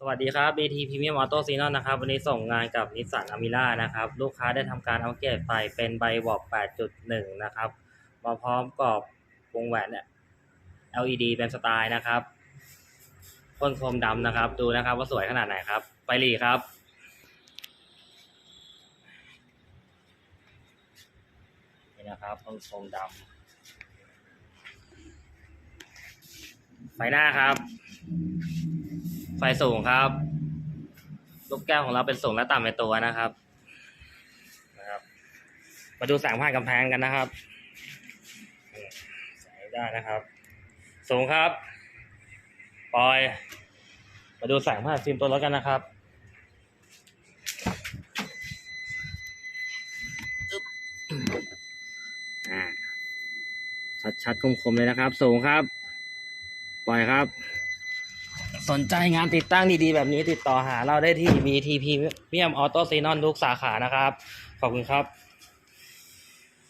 สวัสดีครับ BT Premium Auto s e n o n นะครับ วันนี้ส่งงานกับนิสสันอ m มิล่านะครับ ลูกค้าได้ทำการอัปเกรดไฟเป็นใบบอก8.1 นะครับ มาพร้อมกับวงแหวนเนี่ย LED เป็นสไตล์นะครับพ่นโคมดำนะครับ ดูนะครับว่าสวยขนาดไหนครับ ไปหลีครับ นี่นะครับพ่นโคมดำไฟหน้าครับ ไฟสูงครับ ลูกแก้วของเราเป็นสูงและต่ำในตัวนะครับนะครับ มาดูแสงผ่านกำแพงกันนะครับนี่ใส่ได้นะครับ สูงครับ ปล่อย มาดูแสงผ่านฟิล์มตัวรถกันนะครับอึ๊บอ่าชัดๆคมๆเลยนะครับ สูงครับ ปล่อยครับ สนใจงานติดตั้งดีๆ แบบนี้ติดต่อหาเราได้ที่ VTP เมียมออโต้ซีนอนทุกสาขานะครับ ขอบคุณครับ